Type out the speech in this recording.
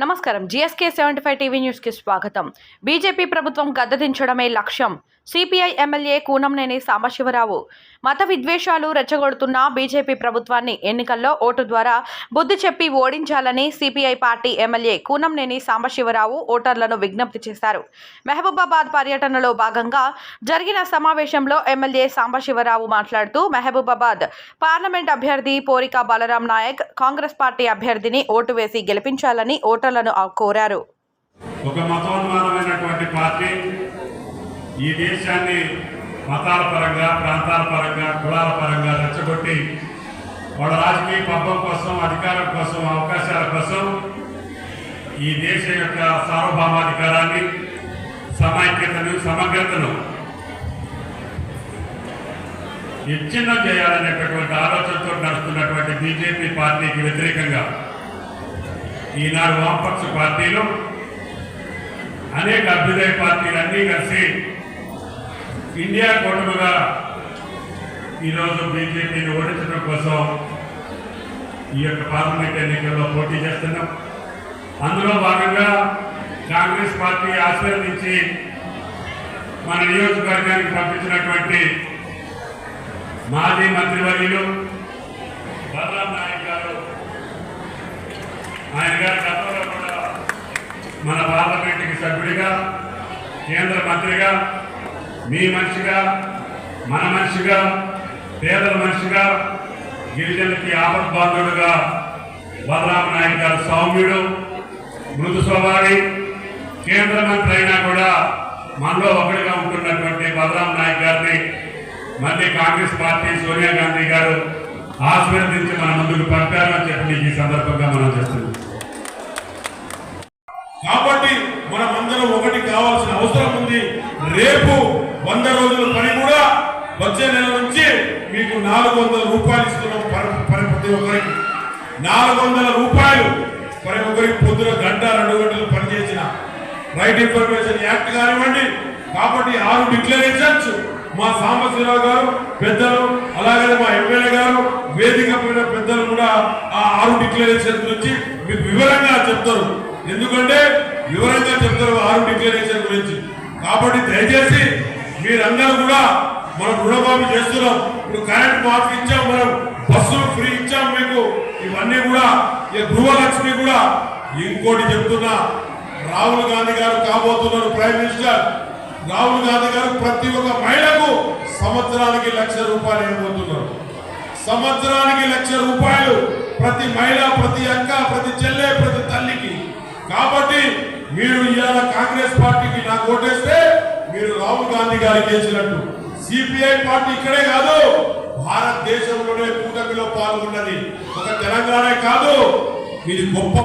నమస్కారం. GSK seventy five TV న్యూస్కి స్వాగతం. బీజేపీ ప్రభుత్వం గద్దదించడమే లక్ష్యం. CPI MLA Kunamneni Sambasivarao. మత విద్వేషాలు రెచ్చగొడుతున్న బీజేపీ ప్రభుత్వాన్ని ఎన్నికల్లో ఓటు ద్వారా బుద్ధి చెప్పి ఓడించాలని CPI party MLA Kunamneni Sambasivarao ఓటర్లను విజ్ఞప్తి చేశారు. మహబూబాబాద్ పర్యటనలో భాగంగా జరిగిన సమావేశంలో ఎమ్మెల్యే సాంబశివరావు మాట్లాడుతూ మహబూబాబాద్ పార్లమెంట్ అభ్యర్థి పోరిక బలరాం నాయక్ కాంగ్రెస్ పార్టీ అభ్యర్థిని ఓటు వేసి గెలిపించాలని ఓటర్లను కోరారు. ఒక మతోన్మానమైనటువంటి పార్టీ ఈ దేశాన్ని మతాల పరంగా ప్రాంతాల పరంగా కులాల పరంగా రెచ్చగొట్టి వాళ్ళ రాజకీయ పబ్బం కోసం అధికారం కోసం అవకాశాల కోసం ఈ దేశం యొక్క సార్వభౌమాధికారాన్ని సమైక్యతను సమగ్రతను విచ్ఛిన్నం చేయాలనేటటువంటి ఆలోచనతో నడుస్తున్నటువంటి బీజేపీ పార్టీకి వ్యతిరేకంగా ఈనాడు వామపక్ష పార్టీలు అనేక అభ్యుదయ పార్టీలు అన్నీ కలిసి ఇండియా కూటమిగా ఈరోజు బీజేపీని ఓడించడం కోసం ఈ యొక్క పార్లమెంట్ ఎన్నికల్లో పోటీ చేస్తున్నాం. అందులో భాగంగా కాంగ్రెస్ పార్టీ ఆశీర్వదించి మన నియోజకవర్గానికి పంపించినటువంటి మాజీ మంత్రివర్యులు బలరాం నాయక్ గారు ఆయన గారి గతంలో కూడా మన పార్లమెంటుకి సభ్యుడిగా కేంద్ర మంత్రిగా మీ మనిషిగా మన మనిషిగా పేదల మనిషిగా గిరిజనులకి ఆపద్బాంధుడుగా బలరామ నాయక్ గారు సౌమ్యుడు మృదు స్వభావి కేంద్ర మంత్రి అయినా కూడా మనలో ఒకటిగా ఉంటున్నటువంటి బలరాం నాయక్ గారిని మళ్ళీ కాంగ్రెస్ పార్టీ సోనియా గాంధీ గారు ఆశీర్వదించి మన ముందుకు పంపారని చెప్పి ఈ సందర్భంగా మనం చేస్తున్నాం కాబట్టి మనమందరం ఒకటి కావాల్సిన అవసరం ఉంది. రేపు వంద రోజుల పని కూడా వచ్చే నెల నుంచి మీకు నాలుగు వందల రూపాయలు ఇస్తున్నాం ప్రతి ఒక్కరికి. నాలుగు వందల రూపాయలు ప్రతి ఒక్కరికి పొద్దున గంట రెండు గంటలు పనిచేసిన. రైట్ ఇన్ఫర్మేషన్ యాక్ట్ కానివ్వండి. కాబట్టి ఆరు డిక్లరేషన్స్ మా సాంబశివరావు గారు పెద్దలు అలాగే మా ఎమ్మెల్యే గారు వేదిక పోయిన పెద్దలు కూడా ఆ ఆరు డిక్లరేషన్ గురించి మీకు వివరంగా చెప్తారు. ఎందుకంటే వివరంగా చెప్తారు ఆరు డిక్లరేషన్ గురించి. కాబట్టి దయచేసి మీరందరూ కూడా మనం రుణమాఫీ చేస్తున్నాం. ఇప్పుడు కరెంట్ మాఫీ ఇచ్చాం మనం బస్సులు ఫ్రీ ఇచ్చాం మీకు. ఇవన్నీ కూడా ఈ గృహలక్ష్మి కూడా ఇంకోటి చెప్తున్నా. రాహుల్ గాంధీ గారు కాబోతున్నారు ప్రైమ్ మినిస్టర్. రాహుల్ గాంధీ గారు ప్రతి ఒక్క సంవత్సరానికి లక్ష రూపాయలు ఇవ్వబోతున్నారు. సంవత్సరానికి లక్ష రూపాయలు ప్రతి మహిళ ప్రతి అక్క ప్రతి చెల్లె ప్రతి తల్లికి. కాబట్టి మీరు ఇవాళ కాంగ్రెస్ పార్టీకి నాకు ఓటేస్తే మీరు రాహుల్ గాంధీ గారికి వేసినట్టు సిపిఐ పార్టీ ఇక్కడే కాదు భారతదేశంలోనే కూటమిలో పాల్గొన్నది. ఒక తెలంగాణ కాదు ఇది గొప్ప